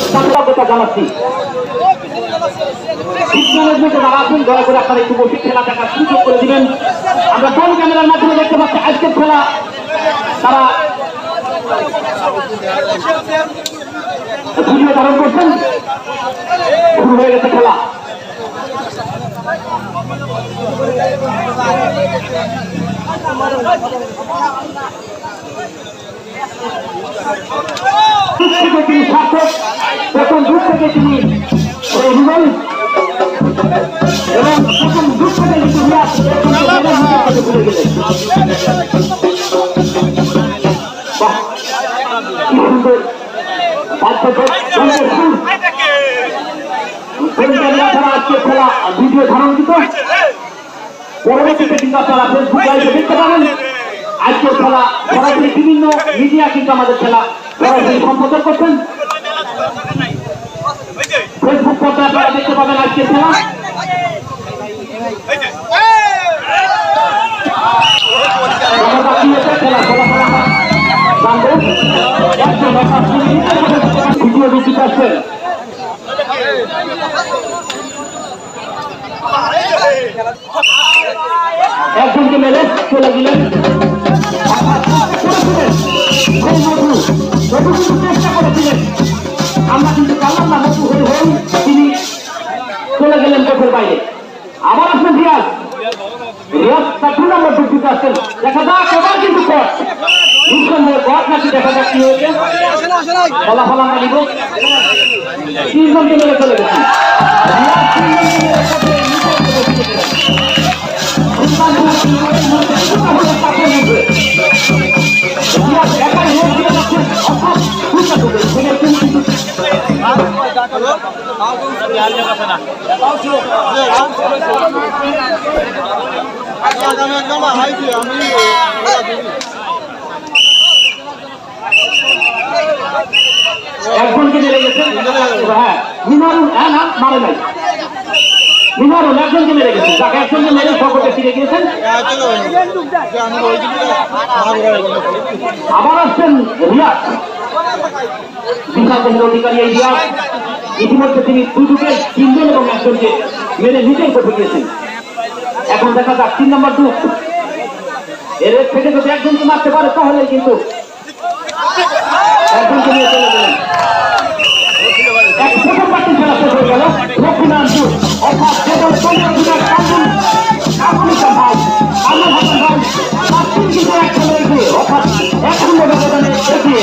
কৃতজ্ঞতা জানাচ্ছি। ম্যানেজমেন্টে যারা আছেন, দয়া করে আপনারা একটু বসে মাধ্যমে দেখতে পাচ্ছি খেলা? তারা ভিডিও ধারণ করছেন। খেলা। থেকে তিনি সার্থক প্রথম দূর থেকে পরবর্তীতে কিন্তু আপনারা ফেসবুক লাইভে দেখতে পাবেন আজকের খেলা সরাসরি বিভিন্ন মিডিয়া কিন্তু আমাদের খেলা সরাসরি সম্প্রচার করছেন। ফেসবুক পর্দায় আপনারা দেখতে পাবেন আজকের খেলা। ভিডিও দেখতে পাচ্ছেন একজনকে মেরে চলে গেলেন। চেষ্টা করেছিলেন। আমরা কিন্তু পারলাম না মধু হয়ে হই, তিনি চলে গেলেন কোঠের বাইরে। আবার আসবেন রিয়াজ। রিয়াজ দেখা যাক কিন্তু কট দেখা যাক কি হয়েছে। ঢুকে একজনকে মেরে গেছেন হ্যাঁ মিনারুল একজনকে মেরে গেছেন যাকে একজনকে মেরে সকলকে ফিরে গিয়েছেন। আবার আসছেন রিয়াজ। দেহের অধিকারী এই রিয়াজ ইতিমধ্যে তিনি দুজনকে তিনজন এবং একজনকে মেরে নিজেই কোঠে গিয়েছেন এখন দেখা যাক, তিন নম্বর দু। এর থেকে যদি একজনকে মারতে পারে তাহলে কিন্তু একজনকে নিয়ে চলে গেলেন। প্রথম এগিয়ে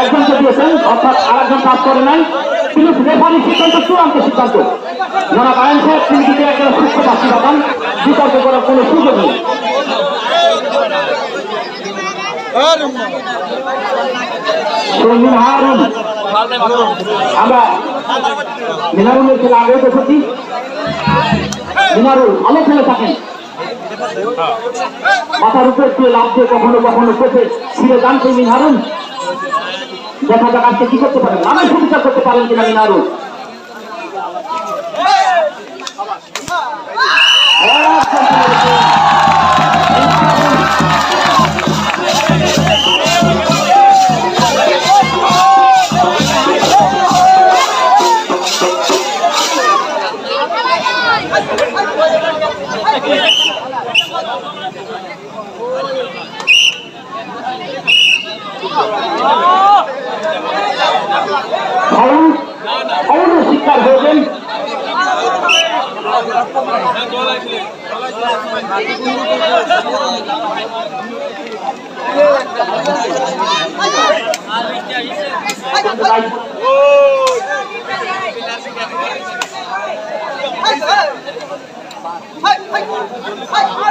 একজনকে দিয়েছেন, অর্থাৎ আর একজন কাজ করে নাই। কিন্তু রেফারি সিদ্ধান্ত, চূড়ান্ত সিদ্ধান্ত। জনাব আইন সাহেব, তিনি যদি একটা সুস্থ পাচ্ছি পাতান বিতর্ক করার কোনো সুযোগ নেই। মাথার উপর দিয়ে লাভ দিয়ে কখনো কখনো চোখে ছিঁড়ে যান সেই মিনারুল। দেখা যাক আজকে কি করতে পারেন নানান সুবিধা করতে পারেন কিনা আরও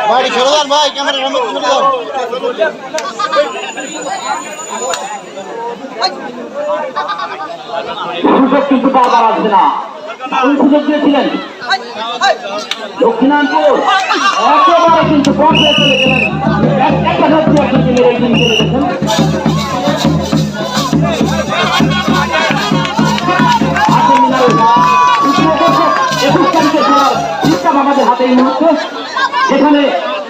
ভাই ছেড়ে দেন ভাই, ক্যামেরা সামনে ছেড়ে দেন। সুযোগ কিন্তু বারবার আসবে না। সুযোগ দিয়েছিলেন। দক্ষিণাঞ্চল। একেবারে কিন্তু পর্যায়ে চলে গেলেন। এক- একটা আমাদের হাতে এই মুহূর্তে যেখানে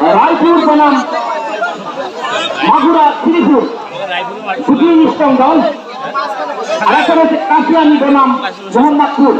রায়পুর বনাম মাগুরা শ্রীপুর দুটি ইস্টং দল। আর একটা রয়েছে কাশিয়ানি বনাম মোহাম্মদপুর।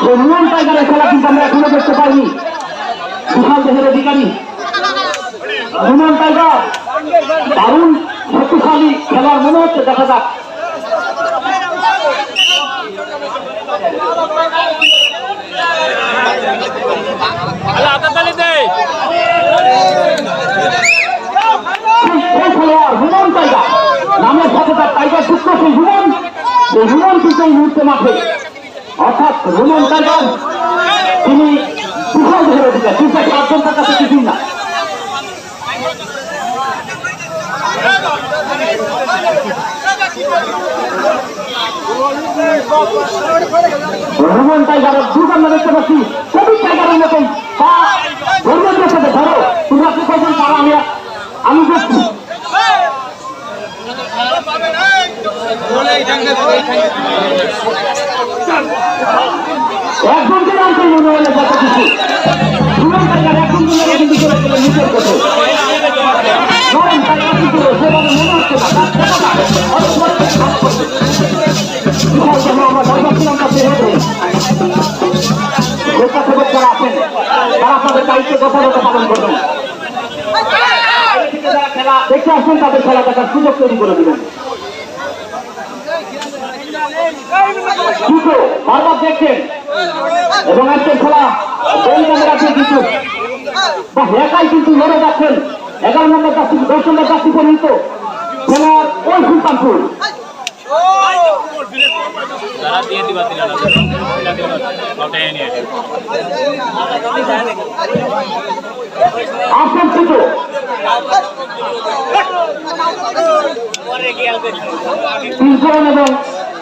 সেই রুমান টাইগারের খেলা কিন্তু আমরা এখনও দেখতে পাইনি। বিশাল দেহের অধিকারী। রুমান টাইগার দারুণ শক্তিশালী খেলার মনে হচ্ছে, দেখা যাক। রুমান টাইগার। নামের সাথে তার টাইগার যুক্ত সেই রুমান সেই রুমান কিন্তু এই মুহূর্তে মাঠে। অর্থাৎ রুমান টাইগার তিনি বিশাল দেহের অধিকার দুশো সাতজন তার কাছে কিছুই না। রোমান টাইগারের দুর্গ আমরা দেখতে পাচ্ছি টাইগারের মতন। ধরো। তোমরা কি করছেন তারা আমি আমি দেখছি। কত টাইগার একজনকে নামে কিন্তু চলে গেলে নিজের কথা নরম টাইগার কি করবে সেভাবে মনে হচ্ছে না। করে আমরা দরকার ছিলাম আসবেন তাদের খেলা দেখার সুযোগ তৈরি করে দিবেন। দুটো বারবার দেখছেন। এবং আজকের খেলা গোল ক্যামেরাতে কিন্তু। বা একাই কিন্তু লড়ে যাচ্ছেন। এগারো নম্বর চাষি দশ নম্বর চাষি পর্যন্ত খেলার ওই সুলতানপুর। দিলা দিলা দুটো তিনজন এবং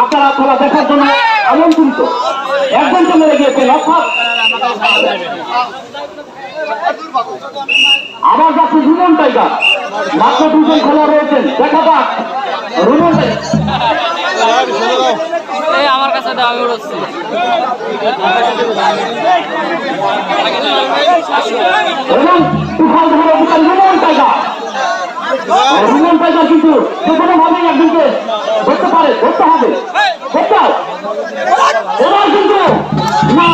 আপনারা খেলা দেখার জন্য আমন্ত্রিত। একজন চলে গিয়েছেন অর্থাৎ আবার যাচ্ছে রুমন টাইগার মাত্র দুজন খেলা রয়েছেন দেখা যাক। রুমন আমার কাছে আমি উড়ছি এবং তুফান ধরে রুমন টাইগার রুমন টাইগার কিন্তু যে কোনো ভাবেই একদিনকে ধরতে পারে ধরতে হবে ধরতে। এবার কিন্তু না,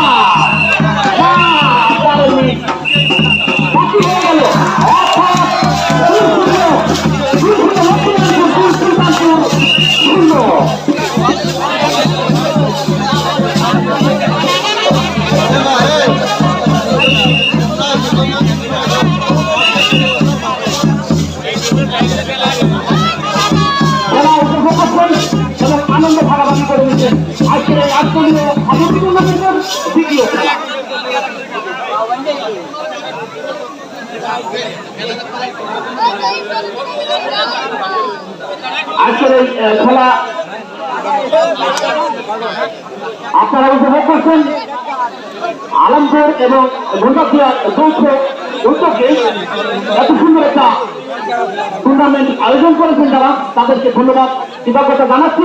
ভাগাভাগি করে নিচ্ছেন আজকের এই আটকলীয় অবধি টুর্নামেন্টের দ্বিতীয় আজকের এই খেলা আপনারা উপভোগ করছেন। আলমপুর এবং যৌথ উদ্যোগে এত সুন্দর একটা টুর্নামেন্ট আয়োজন করেছেন যারা। তাদেরকে ধন্যবাদ। কৃতজ্ঞতা জানাচ্ছি।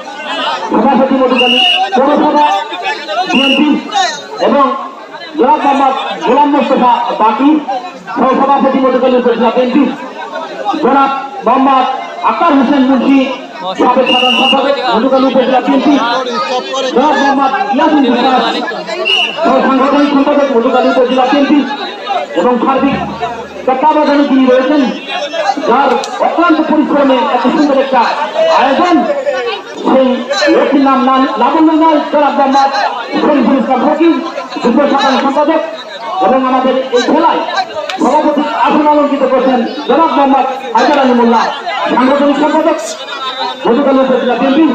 সভাপতি মধুকালী পৌরসভা বিএনপি এবং জনাব মোহাম্মদ গোলাম মোস্তফা বাকি সহসভাপতি মধুকালী উপজেলা বিএনপি জনাব মোহাম্মদ আকার হোসেন মুন্সি সাবেক সাধারণ সম্পাদক মধুকালী উপজেলা বিএনপি জনাব মোহাম্মদ ইয়াসিন বিশ্বাস সাংগঠনিক সম্পাদক মধুকালী উপজেলা বিএনপি এবং সার্বিক তত্ত্বাবধানে তিনি রয়েছেন, যার অক্লান্ত পরিশ্রমে এত সুন্দর একটা আয়োজন সেই লোকটির নাম না- লাবণ্য নয় জনাব মোহাম্মদ শরীফুল ইসলাম ফকির যুগ্ম সাধারণ সম্পাদক এবং আমাদের এই খেলায় সভাপতি আসন অলঙ্কিত করছেন জনাব মোহাম্মদ হায়দার আলী মোল্লা, সাংগঠনিক সম্পাদক মধুকালী উপজেলা বিএনপি।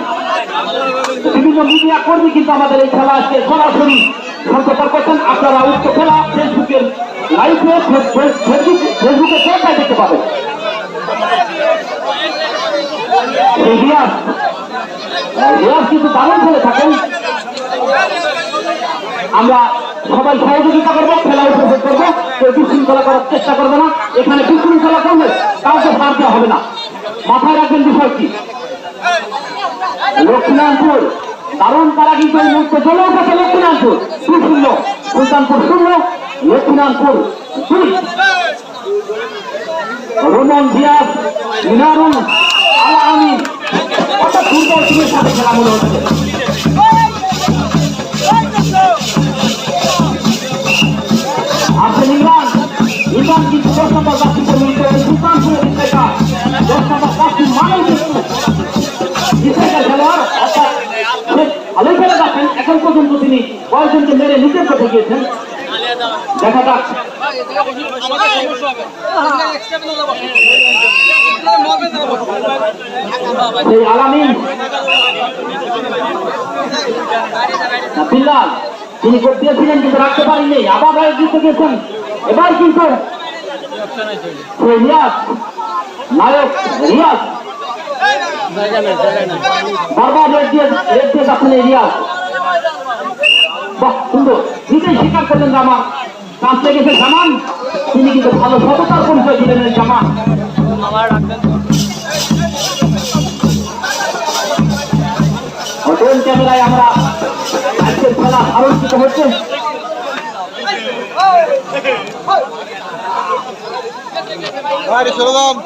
বিভিন্ন মিডিয়া কর্মী কিন্তু আমাদের এই খেলা আজকে সরাসরি সম্প্রচার করছেন। আপনারা উক্ত খেলা ফেসবুকের লাইভে, ফেসবুক, ফেসবুকে সবাই দেখতে পাবেন। রিয়াজ কিন্তু দারুণ খেলে থাকেন। আমরা সবাই সহযোগিতা করব, খেলা করার চেষ্টা করবে না, এখানে বিশৃঙ্খলা করলে কাউকে ছাড় দেওয়া হবে না। মাথায় রাখবেন বিষয়টি লক্ষ্মীনাথপুর কারণ তারা কিন্তু এই মুহূর্তে চলে উঠেছে লক্ষ্মীনাথপুর দুই শূন্য, সুলতানপুর শূন্য আমিন কত সুন্দর টিমের সাথে খেলা হচ্ছে আপনি ইমরান ইমরান কিন্তু দশ নম্বর বাকি পর্যন্ত সুলতানপুরের স্ট্রাইকার দশ নম্বর বাকি মানেই কিন্তু স্ট্রাইকার খেলোয়াড়, অর্থাৎ ভালোই খেলে যাচ্ছেন। এখন পর্যন্ত তিনি কয়েকজনকে মেরে নিজের পথে গিয়েছেন। দেখা যাক। সেই আলামিন। বিল্লাল তিনি ভোট দিয়েছিলেন কিন্তু রাখতে পারেননি। আবার দিতে গেছেন। এবার কিন্তু রিয়াজ নায়ক রিয়াজ। বারবার রেড দিয়ে রেড দিয়ে যাচ্ছেন এই রিয়াজ। বাহ, সুন্দর। নিজেই স্বীকার করলেন জামান চান্স লেগেছে জামান। তিনি কিন্তু ভালো সততার পরিচয় দিলেন এই জামান রাখবেন ক্যামেরায় আমরা আজকের খেলা আলোচিত হচ্ছে। চলে যান